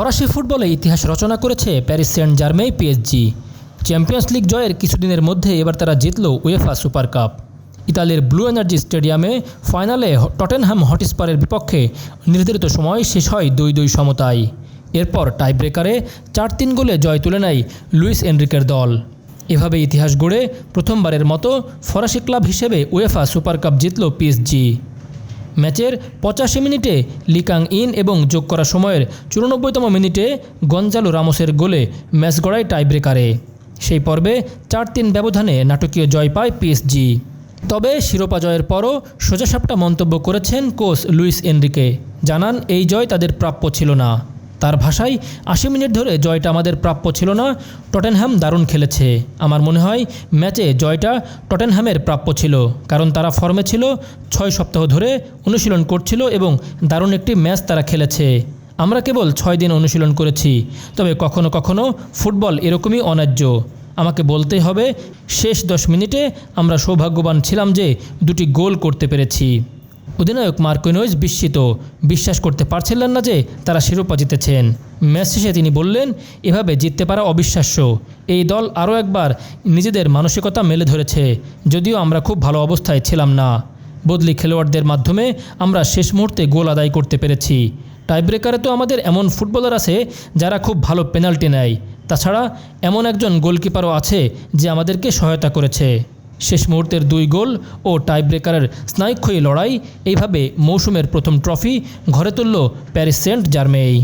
ফরাসি ফুটবলে ইতিহাস রচনা করেছে Paris Saint Germain PSG. Champions league জয়ের কিছুদিনের মধ্যে এবার তারা জিতল উয়েফা সুপার কাপ। ইতালির ব্লু এনার্জি স্টেডিয়ামে ফাইনালে টটেনহ্যাম হটস্পারের বিপক্ষে নির্ধারিত সময় শেষ হয় দুই দুই সমতায়। এরপর টাইব্রেকারে চার তিন গোলে জয় তুলে নেয় লুইস এনরিকের দল। এভাবে ইতিহাস গড়ে প্রথমবারের মতো ফরাসি ক্লাব হিসেবে উয়েফা সুপার কাপ জিতল পিএসজি। ম্যাচের পঁচাশি মিনিটে লিকাং ইন এবং যোগ করা সময়ের চুরানব্বইতম মিনিটে গঞ্জালো রামোসের গোলে ম্যাচ গড়ায় টাইব্রেকারে। সেই পর্বে চার তিন ব্যবধানে নাটকীয় জয় পায় পিএসজি তবে শিরোপা জয়ের পরও সোজাসাপটা মন্তব্য করেছেন কোচ লুইস এনরিকে। জানান, এই জয় তাদের প্রাপ্য ছিল না। তার ভাষায় আশি মিনিট ধরে জয়টা আমাদের প্রাপ্য ছিল না। টটেনহ্যাম দারুণ খেলেছে। আমার মনে হয় ম্যাচে জয়টা টটেনহ্যামের প্রাপ্য ছিল, কারণ তারা ফর্মে ছিল, ছয় সপ্তাহ ধরে অনুশীলন করছিল এবং দারুণ একটি ম্যাচ তারা খেলেছে। আমরা কেবল ছয় দিন অনুশীলন করেছি, তবে কখনো কখনো ফুটবল এরকমই অন্যায্য। আমাকে বলতেই হবে, শেষ দশ মিনিটে আমরা সৌভাগ্যবান ছিলাম যে দুটি গোল করতে পেরেছি। অধিনায়ক মার্কিনোজ বিস্মিত। বিশ্বাস করতে পারছিলেন না যে তারা শিরোপা জিতেছেন। ম্যাচ শেষে তিনি বললেন, এভাবে জিততে পারা অবিশ্বাস্য। এই দল আরও একবার নিজেদের মানসিকতা মেলে ধরেছে। যদিও আমরা খুব ভালো অবস্থায় ছিলাম না। বদলি খেলোয়াড়দের মাধ্যমে আমরা শেষ মুহূর্তে গোল আদায় করতে পেরেছি। টাইব্রেকারে তো আমাদের এমন ফুটবলার আছে যারা খুব ভালো পেনাল্টি নেয়। তাছাড়া এমন একজন গোলকিপারও আছে যে আমাদেরকে সহায়তা করেছে। শেষ মুহূর্তের দুই গোল ও টাইব্রেকারের স্নায়ুক্ষয়ী লড়াই, এইভাবে মৌসুমের প্রথম ট্রফি ঘরে তুলল প্যারিস সেন্ট জার্মেই।